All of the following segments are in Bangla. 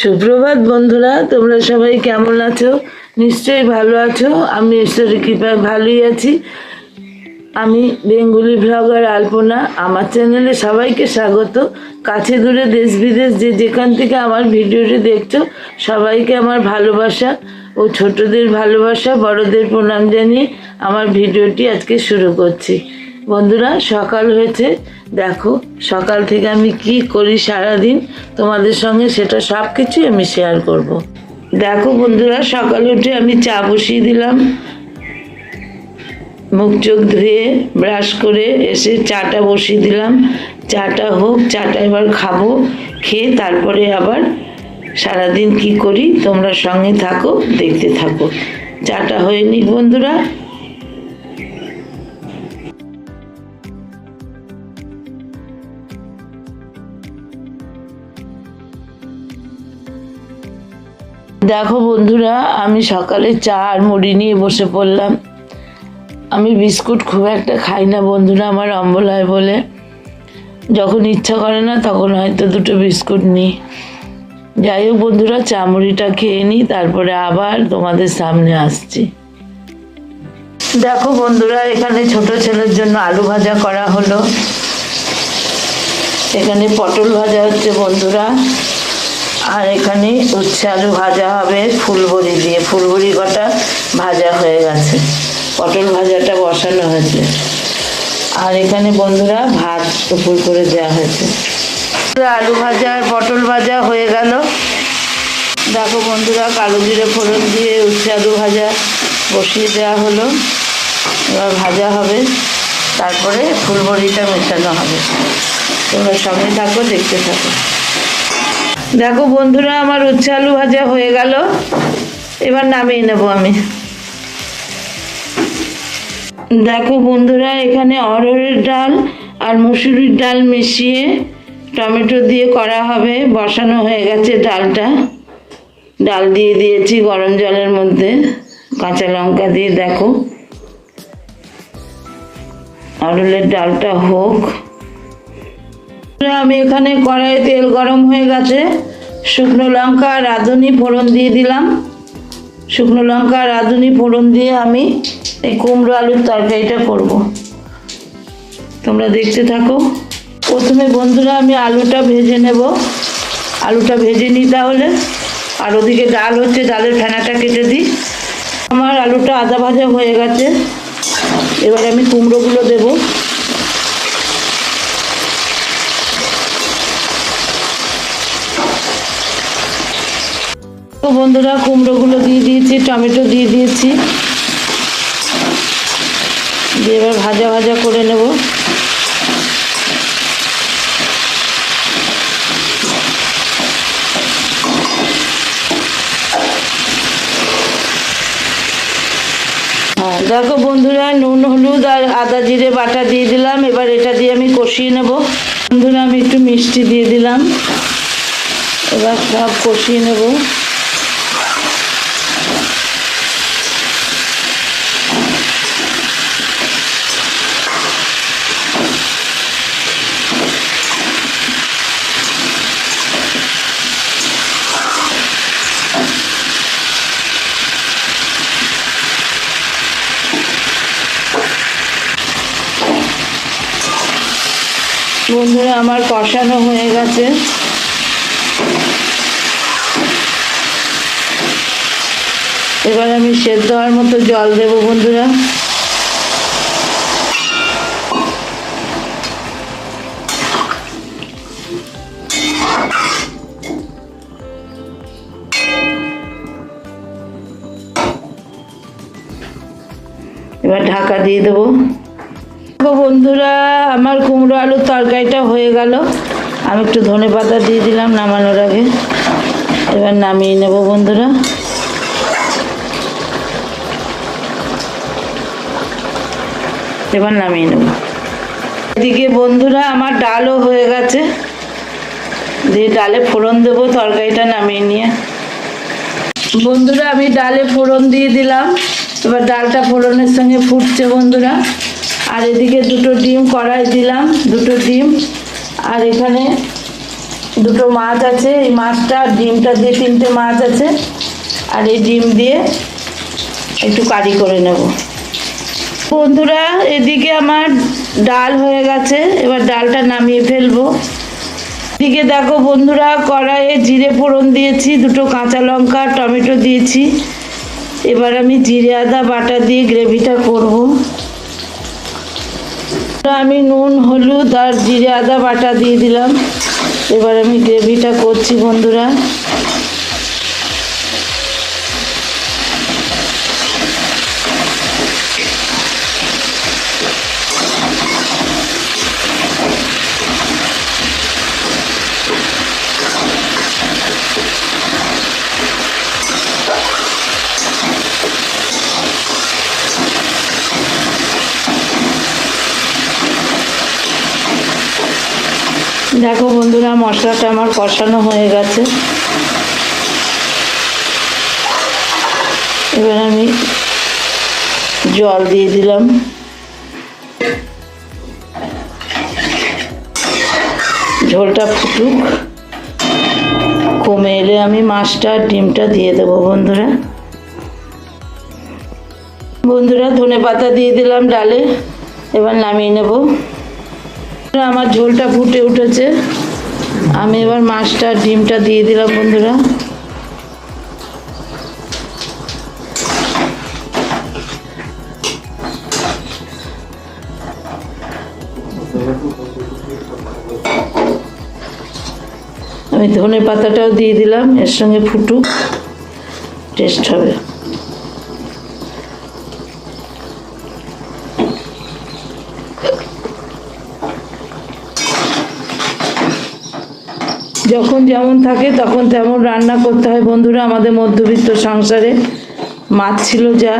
সুপ্রভাত বন্ধুরা, তোমরা সবাই কেমন আছো? নিশ্চয়ই ভালো আছো। আমি ঈশ্বরের কৃপায় ভালোই আছি। আমি বেঙ্গুলি ব্লগার আলপনা। আমার চ্যানেলে সবাইকে স্বাগত। কাছে দূরে দেশ বিদেশ যে যেখান থেকে আমার ভিডিওটি দেখছ, সবাইকে আমার ভালোবাসা ও ছোটদের ভালোবাসা, বড়দের প্রণাম জানিয়ে আমার ভিডিওটি আজকে শুরু করছি। বন্ধুরা, সকাল হয়েছে। দেখো, সকাল থেকে আমি কি করি সারাদিন? তোমাদের সঙ্গে সেটা সব কিছুই আমি শেয়ার করব। দেখো বন্ধুরা, সকালে উঠে আমি চা বসিয়ে দিলাম। মুখ চোখ ধুয়ে ব্রাশ করে এসে চাটা বসিয়ে দিলাম। চাটা হোক, চাটা এবার খাব, খেয়ে তারপরে আবার সারাদিন কি করি, তোমরা সঙ্গে থাকো, দেখতে থাকো। চাটা হয়ে নিক বন্ধুরা। দেখো বন্ধুরা, আমি সকালে চা আর মুড়ি নিয়ে বসে পড়লাম। আমি বিস্কুট খুব একটা খাই না বন্ধুরা, আমার অম্বল হয় বলে। যখন ইচ্ছা করে না, তখন হয়তো দুটো বিস্কুট নিই। যাই হোক বন্ধুরা, চা মুড়িটা খেয়ে নিই, তারপরে আবার তোমাদের সামনে আসছি। দেখো বন্ধুরা, এখানে ছোট ছেলের জন্য আলু ভাজা করা হলো। এখানে পটল ভাজা হচ্ছে বন্ধুরা। আর এখানে উচ্ছে আলু ভাজা হবে, ফুলবড়ি দিয়ে। ফুলবড়ি কটা ভাজা হয়ে গেছে। পটল ভাজাটা বসানো হয়েছে। আর এখানে বন্ধুরা ভাত উপর করে দেওয়া হয়েছে। আলু ভাজা আর পটল ভাজা হয়ে গেল। দেখো বন্ধুরা, কালো জিরে ফোড়ন দিয়ে উচ্ছে আলু ভাজা বসিয়ে দেওয়া হলো। এবার ভাজা হবে। তারপরে ফুলবড়িটা মেশানো হবে। তোমরা সঙ্গে থাকো, দেখতে থাকো। দেখো বন্ধুরা, আমার উচ্ছে আলু ভাজা হয়ে গেল। এবার নামিয়ে নেব আমি। দেখো বন্ধুরা, এখানে অরহরের ডাল আর মুসুরির ডাল মিশিয়ে টমেটো দিয়ে করা হবে। বসানো হয়ে গেছে ডালটা। ডাল দিয়ে দিয়েছি গরম জলের মধ্যে। কাঁচা লঙ্কা দিয়ে দেখো। অরহরের ডালটা হোক। আমি এখানে কড়াইয়ে তেল গরম হয়ে গেছে। শুকনো লঙ্কা আর রাঁধুনি ফোড়ন দিয়ে দিলাম। শুকনো লঙ্কা আর রাঁধুনি ফোড়ন দিয়ে আমি এই কুমড়ো আলুর তরকারিটা করব। তোমরা দেখতে থাকো। প্রথমে বন্ধুরা, আমি আলুটা ভেজে নেব। আলুটা ভেজে নিই তাহলে। আর ওদিকে ডাল হচ্ছে, ডালের ফেনাটা কেটে দিই। আমার আলুটা আদা ভাজা হয়ে গেছে। এবার আমি কুমড়োগুলো দেবো। তো বন্ধুরা, কুমড়োগুলো দিয়ে দিয়েছি, টমেটো দিয়ে দিয়েছি। দিয়ে এবার ভাজা ভাজা করে নেব। হ্যাঁ দেখো বন্ধুরা, নুন, হলুদ আর আদা জিরে বাটা দিয়ে দিলাম। এবার এটা দিয়ে আমি কষিয়ে নেব। বন্ধুরা, আমি একটু মিষ্টি দিয়ে দিলাম। এবার সব কষিয়ে নেব। বন্ধুরা, আমার কষানো হয়ে গেছে। এবার আমি সেদ্ধ হওয়ার মতো জল দেব বন্ধুরা। এবার ঢাকা দিয়ে দেবো। বন্ধুরা, আমার কুমড়ো আলুর তরকারিটা হয়ে গেল। আমি একটু ধনে পাতা দিয়ে দিলাম নামানোর আগে। এবার নামিয়ে নেব বন্ধুরা। এবার নামিয়ে নেব। এদিকে বন্ধুরা, আমার ডালও হয়ে গেছে। দিয়ে ডালে ফোড়ন দেবো তরকারিটা নামিয়ে নিয়ে। বন্ধুরা, আমি ডালে ফোড়ন দিয়ে দিলাম। এবার ডালটা ফোড়নের সঙ্গে ফুটছে বন্ধুরা। আর এদিকে দুটো ডিম কড়াই দিলাম, দুটো ডিম। আর এখানে দুটো মাছ আছে, এই মাছটা ডিমটা দিয়ে তিনটে মাছ আছে। আর এই ডিম দিয়ে একটু কারি করে নেব। বন্ধুরা, এদিকে আমার ডাল হয়ে গেছে, এবার ডালটা নামিয়ে ফেলব। এদিকে দেখো বন্ধুরা, কড়াইয়ে জিরে ফোড়ন দিয়েছি, দুটো কাঁচা লঙ্কা, টমেটো দিয়েছি। এবার আমি জিরে আদা বাটা দিয়ে গ্রেভিটা করব। আমি নুন হলুদ আর জিরে আদা বাটা দিয়ে দিলাম। এবার আমি গ্রেভিটা করছি বন্ধুরা দেখো বন্ধুরা, মশলাটা আমার কষানো হয়ে গেছে। এবার আমি জল দিয়ে দিলাম। ঝোলটা ফুটুক। কমে এলে আমি মাছটা আর ডিমটা দিয়ে দেবো বন্ধুরা। বন্ধুরা, ধনে পাতা দিয়ে দিলাম ডালে। এবার নামিয়ে নেব। আমার ঝোলটা ফুটে উঠেছে। আমি এবার মাছটা ডিমটা দিয়ে দিলাম, বন্ধুরা। আমি ধনে পাতাটাও দিয়ে দিলাম, এর সঙ্গে ফুটুক, টেস্ট হবে। যখন যেমন থাকে, তখন তেমন রান্না করতে হয়। বন্ধুরা, আমাদের মধ্যবিত্ত সংসারে মাছ ছিল যা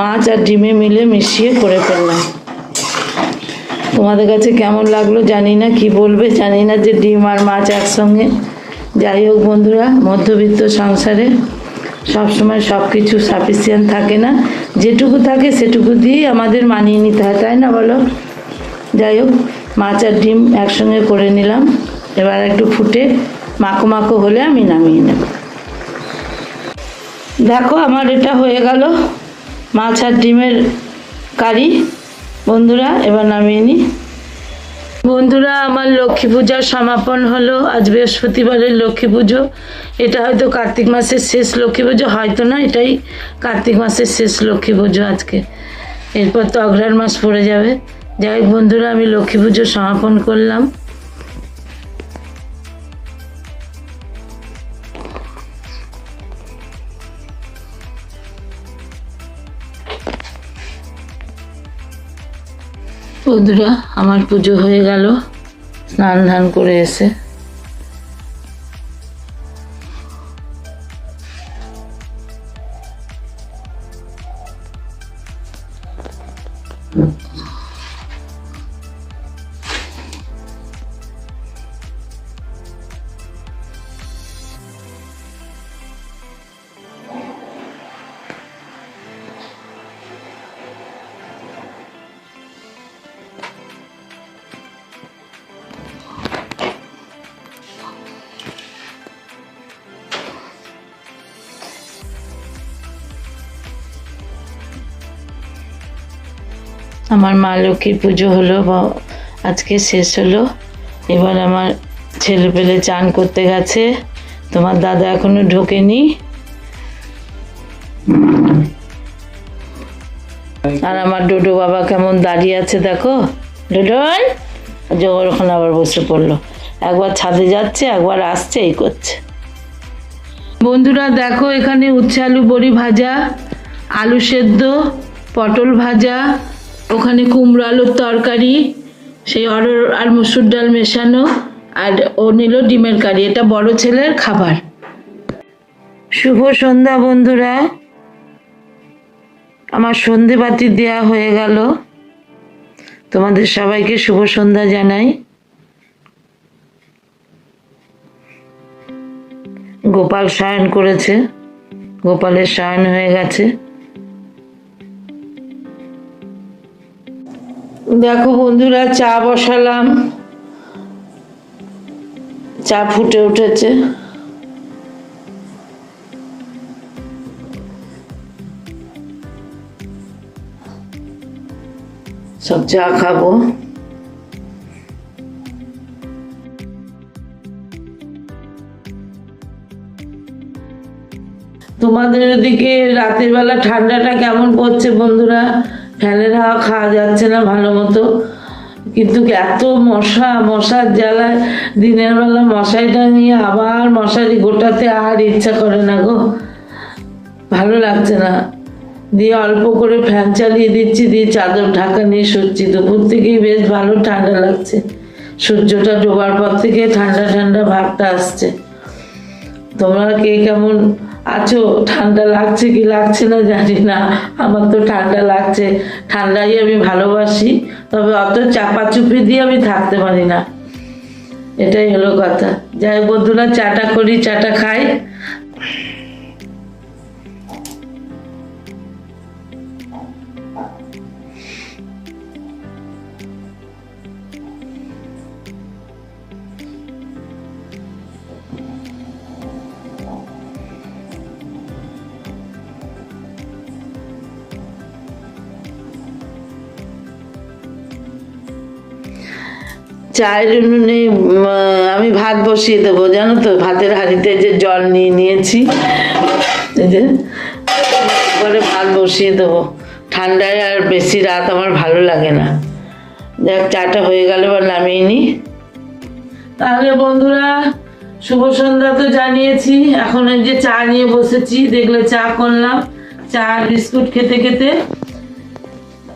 মাছ আর ডিমে মিলে মিশিয়ে করে ফেললাম। তোমাদের কাছে কেমন লাগল জানি না, কি বলবে জানি না, যে ডিম আর মাছ একসঙ্গে। যাই হোক বন্ধুরা, মধ্যবিত্ত সংসারে সবসময় সব কিছু সাফিসিয়েন্ট থাকে না। যেটুকু থাকে সেটুকু দিয়েই আমাদের মানিয়ে নিতে হয়, তাই না বলো? যাই হোক, মাছ আর ডিম একসঙ্গে করে নিলাম। এবার একটু ফুটে মাখো মাখো হলে আমি নামিয়ে নেব। দেখো আমার এটা হয়ে গেল মাছ আর ডিমের কারি। বন্ধুরা, এবার নামিয়ে নিই। বন্ধুরা, আমার লক্ষ্মী পূজার সমাপন হলো। আজ বৃহস্পতিবারের লক্ষ্মী পুজো। এটা হয়তো কার্তিক মাসের শেষ লক্ষ্মী পুজো, হয়তো না, এটাই কার্তিক মাসের শেষ লক্ষ্মী পুজো আজকে। এরপর তো অঘ্রাণ মাস পড়ে যাবে। যাই বন্ধুরা, আমি লক্ষ্মী পুজো সমাপন করলাম। বন্ধুরা আমার পুজো হয়ে গেল। স্নান ধান করে এসে। আমার মা লক্ষ্মীর পুজো হলো বা আজকে শেষ হলো। এবার আমার ছেলে পেলে চান করতে গেছে। তোমার দাদা এখনও ঢোকেনি। আর আমার ডোডো বাবা কেমন দাঁড়িয়ে আছে দেখো। ডোডন জোর ওখানে আবার বসে পড়ল। একবার ছাদে যাচ্ছে, একবার আসছে, এই করছে। বন্ধুরা দেখো, এখানে উচ্ছে আলু বড়ি ভাজা, আলু সেদ্ধ, পটল ভাজা ওখানে কুমড়ো আলুর তরকারি, সেই অরর আর মুসুর ডাল মেশানো, আর ও নিল ডিমের কারি। এটা বড় ছেলের খাবার। শুভ সন্ধ্যা বন্ধুরা। আমার সন্ধে বাতি দেওয়া হয়ে গেল। তোমাদের সবাইকে শুভ সন্ধ্যা জানাই। গোপাল শয়ন করেছে। গোপালের শয়ন হয়ে গেছে। দেখো বন্ধুরা, চা বসালাম। চা ফুটে উঠেছে। সব চা খাব। তোমাদের ওদিকে রাতের বেলা ঠান্ডাটা কেমন পড়ছে বন্ধুরা? ফ্যানের হাওয়া খাওয়া যাচ্ছে না ভালো মতো। কিন্তু এত মশা, মশার জ্বালায় দিনের বেলা মশারিটা নিয়ে আবার মশারি গোটাতে আর ইচ্ছা করে না গো। ভালো লাগছে না। দিয়ে অল্প করে ফ্যান চালিয়ে দিচ্ছি, দিয়ে চাদর ঢাকা নিয়ে শুচ্ছি। দুপুর থেকেই বেশ ভালো ঠান্ডা লাগছে। সূর্যটা ডোবার পর থেকে ঠান্ডা ঠান্ডা ভাবটা আসছে। তোমরা কে কেমন আছো ঠান্ডা লাগছে কি লাগছে না জানি না। আমার তো ঠান্ডা লাগছে। ঠান্ডাই আমি ভালোবাসি, তবে অত চাপাচুপি দিয়ে আমি থাকতে পারি না। এটাই হলো কথা। যাই বন্ধুরা, চাটা করি, চাটা খাই। চায়ের উনুনে আমি ভাত বসিয়ে দেবো, জানো তো? ভাতের হাঁড়িতে যে জল নিয়ে নিয়েছি। পরে ভাত বসিয়ে দেবো। ঠান্ডায় আর বেশি রাত আমার ভালো লাগে না। যাক, চাটা হয়ে গেলে বা নামিয়ে নি। তাহলে বন্ধুরা, শুভ সন্ধ্যা তো জানিয়েছি। এখন যে চা নিয়ে বসেছি, দেখলে চা করলাম। চা বিস্কুট খেতে খেতে।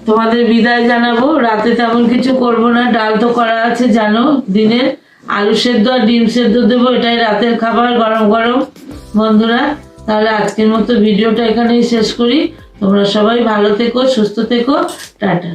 তোমাদের বিদায় জানাব। রাতে তেমন কিছু করব না। ডাল তো করা আছে, জানো দিনের আলু সেদ্ধ আর ডিম সেদ্ধ দেবো, এটাই রাতের খাবার, গরম গরম। বন্ধুরা, তাহলে আজকের মতো ভিডিওটা এখানেই শেষ করি। তোমরা সবাই ভালো থেকো, সুস্থ থেকো। টাটা।